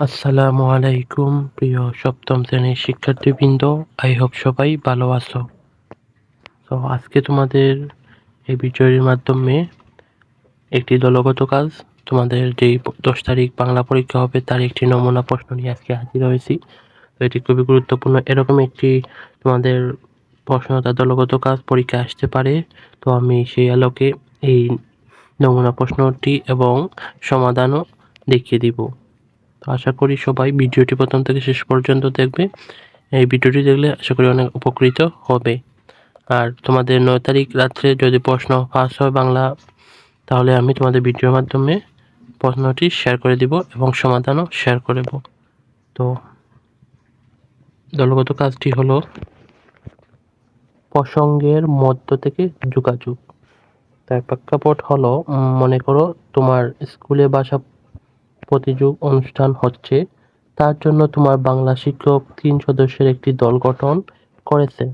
আসসালামু আলাইকুম, প্রিয় সপ্তম শ্রেণির শিক্ষার্থীবৃন্দ। আই হোপ সবাই ভালো আছো। তো আজকে তোমাদের এই ভিডিওর মাধ্যমে একটি দলগত কাজ, তোমাদের যেই দশ তারিখ বাংলা পরীক্ষা হবে, তার একটি নমুনা প্রশ্ন নিয়ে আজকে হাজির হয়েছি। তো, এটি খুবই গুরুত্বপূর্ণ। এরকম একটি তোমাদের প্রশ্নতা দলগত কাজ পরীক্ষা আসতে পারে। তো, আমি সেই আলোকে এই নমুনা প্রশ্নটি এবং সমাধানও দেখিয়ে দিব। তো আশা করি সবাই ভিডিওটি প্রথম থেকে শেষ পর্যন্ত দেখবে। এই ভিডিওটি দেখলে আশা করি অনেক উপকৃত হবে। আর তোমাদের নয় তারিখ রাত্রে যদি প্রশ্ন পাস হয় বাংলা, তাহলে আমি তোমাদের ভিডিওর মাধ্যমে প্রশ্নটি শেয়ার করে দিব এবং সমাধানও শেয়ার করে দেব। তো দলগত কাজটি হলো প্রসঙ্গের মধ্য থেকে যোগাযোগ। তার প্রেক্ষাপট হলো মনে করো তোমার স্কুলে বাসা প্রতিযোগ অনুষ্ঠান হচ্ছে। তার জন্য তোমার বাংলা শিক্ষক তিন সদস্যের একটি দল গঠন করেছে।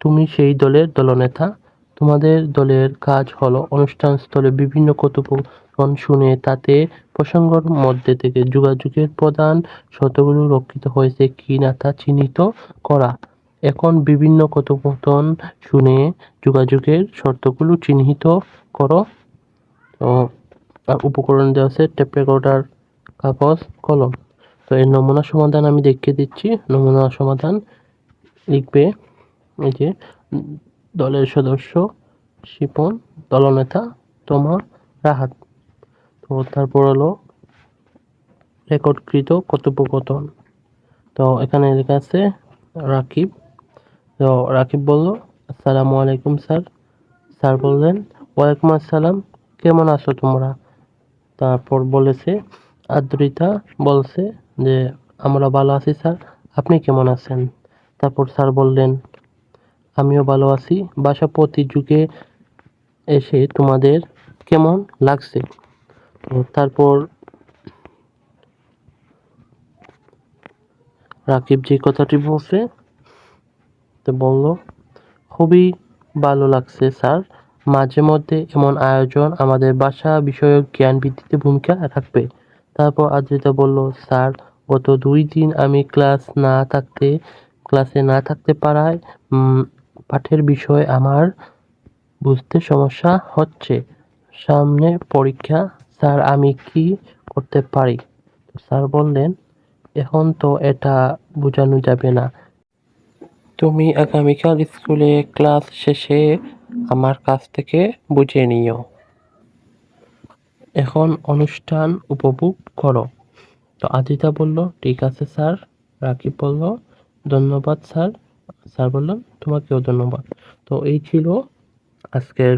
তুমি সেই দলের দলনেতা। তোমাদের দলের কাজ হলো অনুষ্ঠান স্থলে বিভিন্ন কথোপকথন শুনে তাতে প্রসঙ্গর মধ্যে থেকে যোগাযোগের প্রধান শর্তগুলো রক্ষিত হয়েছে কি না তা চিহ্নিত করা। এখন বিভিন্ন কথোপকথন শুনে যোগাযোগের শর্তগুলো চিহ্নিত করো। তো উপকরণ দেওয়া আছে টেপ রেকর্ডার কাগজ, কলম। তো এই নমুনা সমাধান আমি দেখিয়ে দিচ্ছি। নমুনা সমাধান লিখবে এই যে, দলের সদস্য শিপন, দলনেতা তোমা রাহাত। তো তারপর হলো রেকর্ডকৃত কথোপকথন। তো এখানে লেখা আছে রাকিব। তো রাকিব বলল, আসসালামু আলাইকুম স্যার। স্যার বললেন, ওয়ালাইকুম আসসালাম। কেমন আছো তোমরা? তারপর বলেছে, আদ্রিতা বলছে যে, আমরা ভালো আছি, স্যার। আপনি কেমন আছেন? তারপর স্যার বললেন, আমিও ভালো আছি। বাসা প্রতি যুগে এসে তোমাদের কেমন লাগছে? তারপর রাকিব যে কথাটি বলছে, তো বলল, খুবই ভালো লাগছে, স্যার। মাঝে মধ্যে এমন আয়োজন আমাদের ভাষা বিষয়ক জ্ঞান বৃদ্ধিতে ভূমিকা রাখবে। তারপর আদ্রিতা বলল, স্যার, গত দুই দিন আমি ক্লাস না থাকতে, ক্লাসে না থাকতে পারায় পাঠের বিষয় আমার বুঝতে সমস্যা হচ্ছে। সামনে পরীক্ষা, স্যার, আমি কি করতে পারি? স্যার বললেন, এখন তো এটা বোঝানো যাবে না। তুমি আগামীকাল স্কুলে ক্লাস শেষে আমার কাছ থেকে বুঝে নিও। এখন অনুষ্ঠান উপভোগ করো। তো আদিতা বলল, ঠিক আছে স্যার। রাকিব বলল, ধন্যবাদ স্যার। স্যার বলল, তোমাকেও ধন্যবাদ। তো এই ছিল আজকের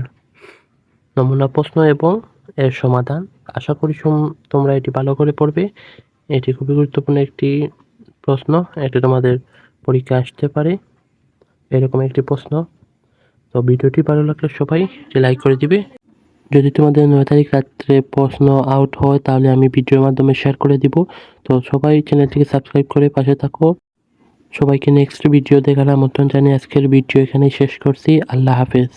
নমুনা প্রশ্ন এবং এর সমাধান। আশা করি তোমরা এটি ভালো করে পড়বে। এটি খুবই গুরুত্বপূর্ণ একটি প্রশ্ন। এটি তোমাদের পরীক্ষা আসতে পারে। এরকম একটি প্রশ্ন। তো ভিডিওটি ভালো লাগলে সবাই লাইক করে দিবে। যদি তোমাদের নয় তারিখ রাত্রে প্রশ্ন আউট হয়, তাহলে আমি ভিডিওর মাধ্যমে শেয়ার করে দিব। তো সবাই চ্যানেলটিকে সাবস্ক্রাইব করে পাশে থাকো। সবাইকে নেক্সট ভিডিও দেখার আমন্ত্রণ জানিয়ে আজকের ভিডিও এখানেই শেষ করছি। আল্লাহ হাফেজ।